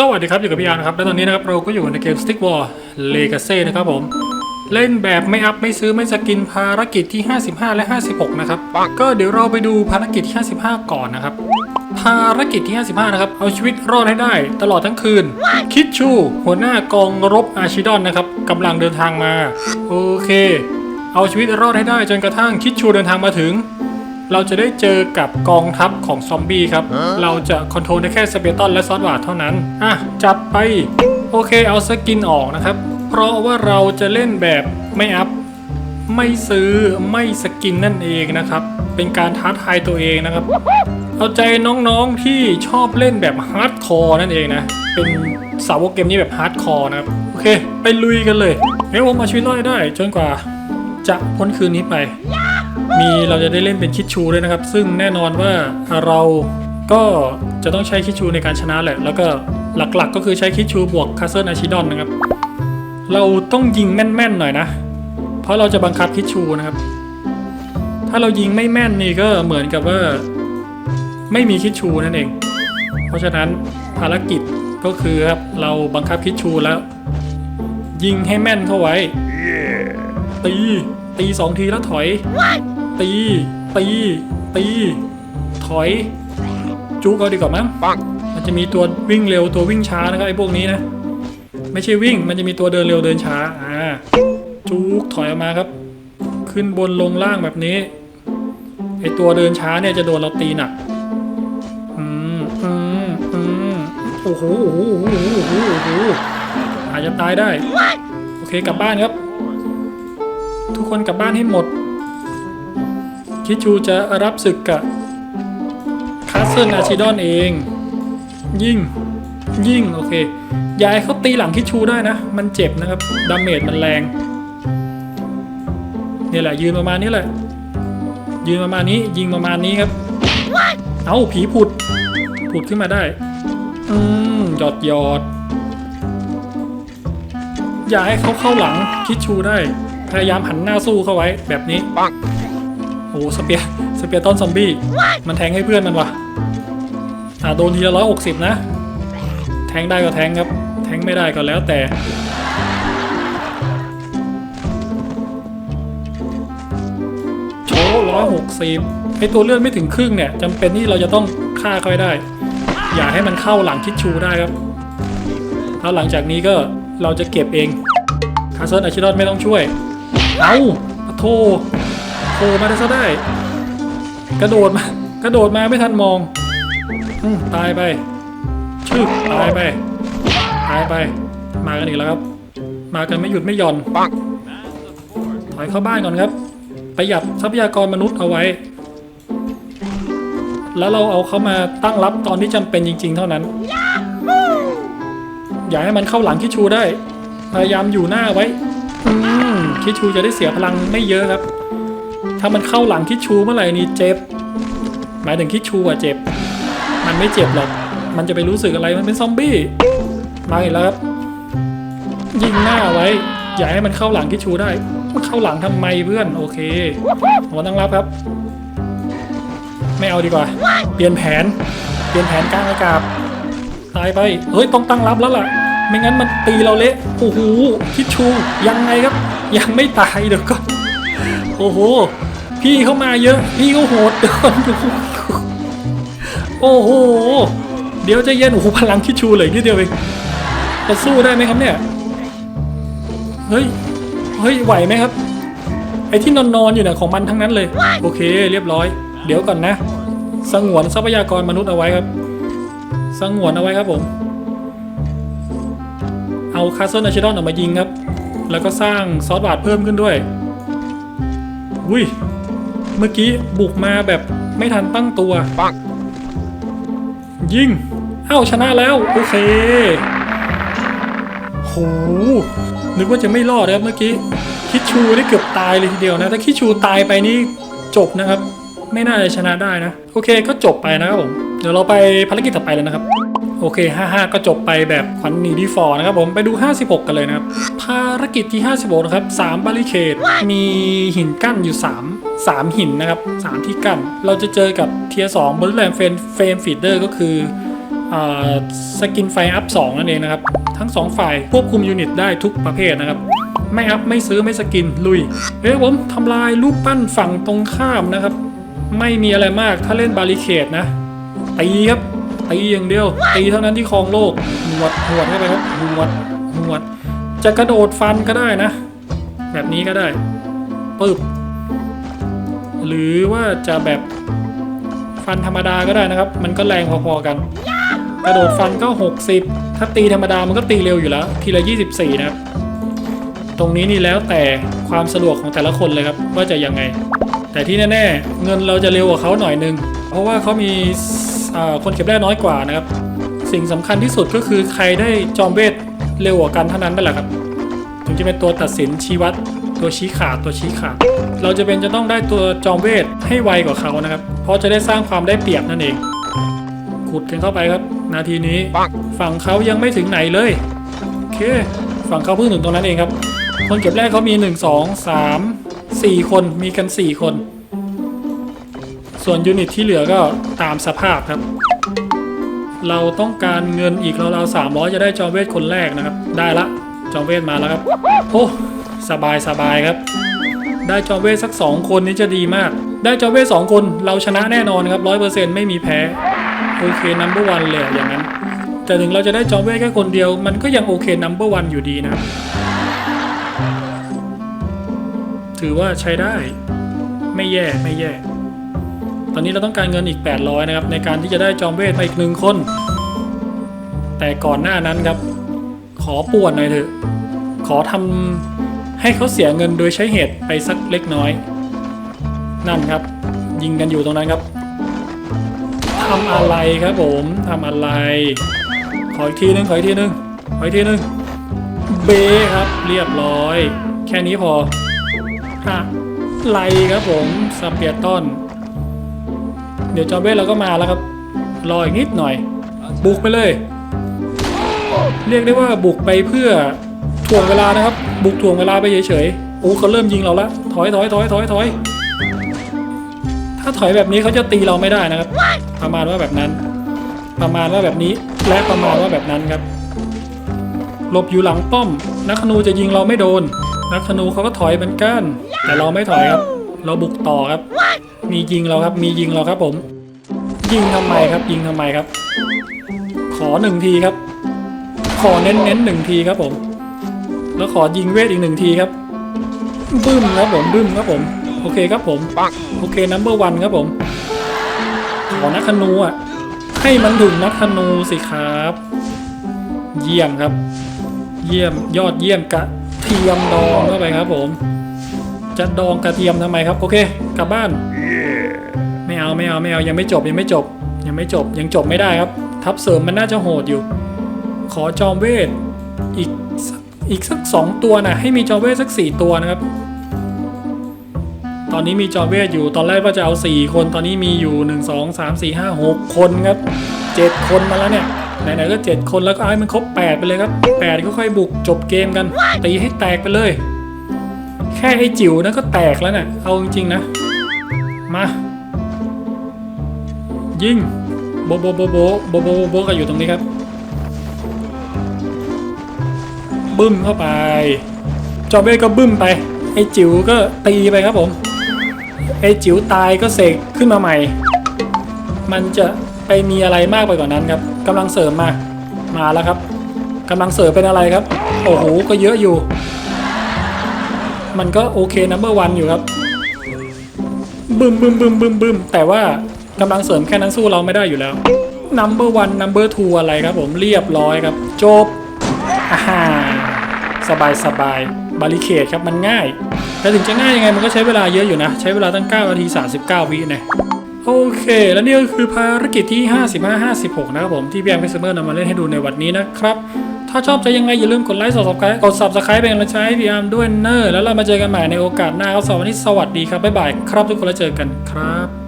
สวัสดีครับ อยู่กับพี่ยานะครับ และตอนนี้นะครับ เราก็อยู่ในเกม Stick War Legacy นะครับผม เล่นแบบไม่อัพ ไม่ซื้อไม่สกินภารกิจที่ 55 และ 56 นะครับ ก็เดี๋ยวเราไปดูภารกิจที่ 55 ก่อนนะครับ ภารกิจที่ 55 นะครับ เอาชีวิตรอดให้ได้ ตลอดทั้งคืน คิดชู หัวหน้ากองรบอาชิดอนนะครับกำลังเดินทางมา โอเค เอาชีวิตรอดให้ได้จนกระทั่งคิดชูเดินทางมาถึง เราจะได้เจอกับกองทัพของซอมบี้ครับ เราจะคอนโทรลได้แค่สเปตอนและซอสวาดเท่านั้น อะ จับไป โอเคเอาสกินออกนะครับ เพราะว่าเราจะเล่นแบบไม่อัพ ไม่ซื้อไม่สกินนั่นเองนะครับ เป็นการท้าทายตัวเองนะครับ เอาใจน้องๆที่ชอบเล่นแบบฮาร์ดคอร์นั่นเองนะ เป็นสาวกเกมนี้แบบฮาร์ดคอร์นะครับ โอเค ไปลุยกันเลยเฮ้ยผมมาชีวิตรอดให้ได้จนกว่า จะพ้นคืนนี้ไป มีเราจะได้เล่นเป็นคิดชูด้วยนะครับ ซึ่งแน่นอนว่าเราก็จะต้องใช้คิดชูในการชนะแหละ แล้วก็หลักๆก็คือใช้คิดชูบวกคาสเซิลอาชิดอนนะครับ เราต้องยิงแม่นๆหน่อยนะ เพราะเราจะบังคับคิดชูนะครับ ถ้าเรายิงไม่แม่นนี่ก็เหมือนกับว่า ไม่มีคิดชูนั่นเอง เพราะฉะนั้นภารกิจก็คือครับเราบังคับคิดชูแล้ว ยิงให้แม่นเข้าไว้ตีตีสองทีแล้วถอย ตี ตี ตี ถอย จุกเอาดีกว่ามั้งมันจะมีตัววิ่งเร็วตัววิ่งช้านะครับไอ้พวกนี้นะ ไม่ใช่วิ่ง มันจะมีตัวเดินเร็วเดินช้า อ่า จุกถอยออกมาครับ ขึ้นบนลงล่างแบบนี้ ไอ้ตัวเดินช้าเนี่ยจะโดนเราตีหนัก อืมอืมอืมโอ้โหโอ้โหโอ้โหโอ้โหโอ้โหอาจจะตายได้ โอเคกลับบ้านครับ ทุกคนกลับบ้านให้หมด คิชูจะรับศึกกับคาสเซิลอาชิดอนเอง ยิ่งยิ่งโอเคยาให้เขาตีหลังคิชูได้นะ มันเจ็บนะครับดาเมจมันแรงนี่แหละ ยืนประมาณนี้แหละ ยืนประมาณนี้ยิงประมาณนี้ครับ เอ้าผีผุดผุดขึ้นมาได้ อืมหยอดหยอดอย่าให้เขาเข้าหลังคิดชูได้ พยายามหันหน้าสู้เข้าไว้แบบนี้ปัง อ้สเปียร์สเปียร์ต้นซอมบี้ มันแทงให้เพื่อนมันวะอ่าโดนทีละร้อยหกสิบนะ แทงได้ก็แทงครับ แทงไม่ได้ก็แล้วแต่ โชว์ร้อยหกสิบไอตัวเลือดไม่ถึงครึ่งเนี่ยจำเป็นที่เราจะต้องฆ่าเขาให้ได้ อย่าให้มันเข้าหลังคิดชูได้ครับ แล้วหลังจากนี้ก็เราจะเก็บเองคาเซิลอาชิดอนไม่ต้องช่วย เอาปะโท โทมาได้ซะได้ กระโดดมากระโดดมาไม่ทันมองอตายไปชึกตายไป ตายไป มากันอีกแล้วครับ มากันไม่หยุดไม่หย่อนปังถอยเข้าบ้านก่อนครับ ประหยัดทรัพยากรมนุษย์เอาไว้ แล้วเราเอาเขามาตั้งรับตอนที่จำเป็นจริง ๆ เท่านั้น อย่าให้มันเข้าหลังคิชูได้ พยายามอยู่หน้าไว้คิชูจะได้เสียพลังไม่เยอะครับ ถ้ามันเข้าหลังคิดชูเมื่อไหร่นี่เจ็บ หมายถึงคิดชูอะเจ็บ มันไม่เจ็บหรอก มันจะไปรู้สึกอะไรมันเป็นซอมบี้ มาอีกแล้วครับ ยิงหน้าไว้ อย่าให้มันเข้าหลังคิดชูได้ มันเข้าหลังทำไมเพื่อน โอเคหัวตั้งรับครับ ไม่เอาดีกว่า เปลี่ยนแผน เปลี่ยนแผนกลางอากาศตายไป เฮ้ยต้องตั้งรับแล้วล่ะ ไม่งั้นมันตีเราเละ โอ้โหคิดชู ยังไงครับ ยังไม่ตายเดี๋ยวก่อนโอ้โห พี่เข้ามาเยอะ พี่ก็โหดเดี๋ยวก่อนโอ้โห เดี๋ยวจะเย็นโอ้โหพลังคิดชูเลยนิดเดียวเองจะสู้ได้ไหมครับเนี่ย เฮ้ย เฮ้ย ไหวไหมครับ ไอ้ที่นอนนอนอยู่เนี่ยของมันทั้งนั้นเลย โอเค เรียบร้อย เดี๋ยวก่อนนะ สงวนทรัพยากรมนุษย์เอาไว้ครับ สงวนเอาไว้ครับผม เอาคาสเซิลอาชิดอนออกมายิงครับ แล้วก็สร้างซอสบาดเพิ่มขึ้นด้วย อุ้ย เมื่อกี้บุกมาแบบไม่ทันตั้งตัวปังยิงเอ้าชนะแล้ว โอเคโหนึกว่าจะไม่รอดนะครับเมื่อกี้ คิดชูได้เกือบตายเลยทีเดียวนะถ้าคิดชูตายไปนี่จบนะครับ ไม่น่าจะชนะได้นะ โอเคก็จบไปนะครับผมเดี๋ยวเราไปภารกิจต่อไปเลยนะครับ โอเค 55 ก็จบไปแบบขวัญหนีดีฟอร์นะครับผมไปดู 56 กันเลยนะครับ ภารกิจที่ 56 นะครับ 3 บาริเคดมีหินกั้นอยู่ 3 3 หินนะครับ 3 ที่กั้น เราจะเจอกับเทียร์2บนแลนเฟนเฟรมฟีดเดอร์ก็คือสกินไฟอัพ 2 นั่นเองนะครับ ทั้ง 2 ฝ่ายควบคุมยูนิตได้ทุกประเภทนะครับ ไม่อัพ ไม่ซื้อไม่สกิน ลุยเฮ้ยผมทำลายรูปปั้นฝั่งตรงข้ามนะครับ ไม่มีอะไรมากถ้าเล่นบาริเคดนะตีครับ ตีอย่างเดียว ตีเท่านั้นที่ครองโลกหวดหวดเข้าไปครับหวดหวด จะกระโดดฟันก็ได้นะ แบบนี้ก็ได้ปึ๊บหรือว่าจะแบบฟันธรรมดาก็ได้นะครับ มันก็แรงพอๆกัน กระโดดฟันก็ 60 ถ้าตีธรรมดามันก็ตีเร็วอยู่แล้ว ทีละ 24 นะครับ ตรงนี้นี่แล้วแต่ความสะดวกของแต่ละคนเลยครับ ว่าจะยังไง แต่ที่แน่ๆ เงินเราจะเร็วกว่าเขาหน่อยนึง เพราะว่าเขามี คนเก็บได้น้อยกว่านะครับ สิ่งสำคัญที่สุดก็คือใครได้จอมเวทเร็วกว่ากันเท่านั้นนั่นแหละครับ ถึงจะเป็นตัวตัดสินชี้วัดตัวชี้ขาดตัวชี้ขาด เราจะเป็นจะต้องได้ตัวจอมเวทให้ไวกว่าเขานะครับ เพราะจะได้สร้างความได้เปรียบนั่นเองขุดกันเข้าไปครับ นาทีนี้ฝั่งเขายังไม่ถึงไหนเลยโอเค ฝั่งเขาเพิ่งถึงตรงนั้นเองครับ คนเก็บแรกเขามี 1 2 3 4 คนมีกัน 4 คน ส่วนยูนิตที่เหลือก็ตามสภาพครับ เราต้องการเงินอีกราวๆ300จะได้จอมเวทคนแรกนะครับ ได้ละจอมเวทมาแล้วครับโอ้สบายสบายครับ ได้จอมเวทสัก2คนนี้จะดีมาก ได้จอมเวท2คนเราชนะแน่นอนครับ100%ไม่มีแพ้โอเคนัมเบอร์วันเลยอย่างนั้น แต่ถึงเราจะได้จอมเวทแค่คนเดียว มันก็ยังโอเคนัมเบอร์วันอยู่ดีนะถือว่าใช้ได้ ไม่แย่ไม่แย่ ตอนนี้เราต้องการเงินอีก 800 นะครับ ในการที่จะได้จอมเวทมาอีกหนึ่งคน แต่ก่อนหน้านั้นครับ ขอป่วนหน่อยเถอะ ขอทำให้เขาเสียเงินโดยใช้เหตุไปสักเล็กน้อย นั่นครับ ยิงกันอยู่ตรงนั้นครับทำอะไรครับผมทำอะไร ขออีกทีนึงขออีกทีนึงขออีกทีนึงเบครับเรียบร้อย แค่นี้พออะไลครับผมสเปียร์ต้น ดี๋ยวจอมเบสเราก็มาแล้วครับ รออีกนิดหน่อย บุกไปเลย เรียกได้ว่าบุกไปเพื่อถ่วงเวลานะครับ บุกถ่วงเวลาไปเฉยๆโอ้เขาเริ่มยิงเราละถอยถอยถอยถอยถอยถ้าถอยแบบนี้เขาจะตีเราไม่ได้นะครับ ประมาณว่าแบบนั้น ประมาณว่าแบบนี้และประมาณว่าแบบนั้นครับหลบอยู่หลังป้อม นักธนูจะยิงเราไม่โดน นักธนูเขาก็ถอยเหมือนกัน แต่เราไม่ถอยครับ เราบุกต่อครับ มียิงเราครับ มียิงเราครับผม ยิงทำไมครับ ยิงทำไมครับ ขอหนึ่งทีครับ ขอเน้นเน้นหนึ่งทีครับผม แล้วขอยิงเวทอีกหนึ่งทีครับ บึ้มครับผมบึ้มครับผม โอเคครับผมโอเคนัมเบอร์วันครับผม ขอนักธนูอะ ให้มันถึงนักธนูสิครับ เยี่ยมครับ เยี่ยมยอดเยี่ยมกระเทียมดองเข้าไปครับผมจะดองกระเทียมทำไมครับ โอเค กลับบ้าน เอาไม่เอาไม่เอายังไม่จบยังไม่จบ ยังไม่จบยังจบไม่ได้ครับ ทับเสริมมันน่าจะโหดอยู่ ขอจอมเวทอีกอีกสักสองตัวนะให้มีจอมเวทสักสี่ตัวนะครับ ตอนนี้มีจอมเวทอยู่ตอนแรกว่าจะเอา4คนตอนนี้มีอยู่1 2 3 4 5 6คนครับ7คนมาแล้วเนี่ยไหนๆก็7คนแล้วก็เอาให้มันครบ8ไปเลยครับ8ก็ค่อยบุกจบเกมกัน ตีให้แตกไปเลย แค่ไอ้จิ๋วนะก็แตกแล้วเนี่ยเอาจริงๆนะ มา ยิงโบโบโบโบโบโบโบโบกันอยู่ตรงนี้ครับ บึ้มเข้าไป จอมเวทก็บึ้มไป ไอ้จิ๋วก็ตีไปครับผม ไอ้จิ๋วตายก็เสกขึ้นมาใหม่ มันจะไปมีอะไรมากไปกว่านั้นครับกำลังเสริมมา มาแล้วครับกำลังเสริมเป็นอะไรครับ โอ้โห ก็เยอะอยู่ มันก็โอเคนัมเบอร์วันอยู่ครับ บึ้มบึ้มบึ้มบึมบึมแต่ว่า กำลังเสริมแค่นั้นสู้เราไม่ได้อยู่แล้วนัมเบอร์วันนัมเบอร์ทูอะไรครับผมเรียบร้อยครับ จบอ่าฮ่าสบายสบายบาริเคดครับมันง่าย แต่ถึงจะง่ายยังไงมันก็ใช้เวลาเยอะอยู่นะ ใช้เวลาตั้ง9นาที 39 วินะโอเค แล้วนี่ก็คือภารกิจที่ 55-56 นะครับผมที่พี่แอมเพซเมอร์นำมาเล่นให้ดูในวันนี้นะครับ ถ้าชอบจะยังไงอย่าลืมกดไลค์กด subscribe กด subscribe เป็นกำลังใจให้พี่อมด้วยเนอะแล้วเรามาเจอกันใหม่ในโอกาสหน้าครับสวัสดีครับบ๊ายบายครับทุกคนแล้วเจอกันครับ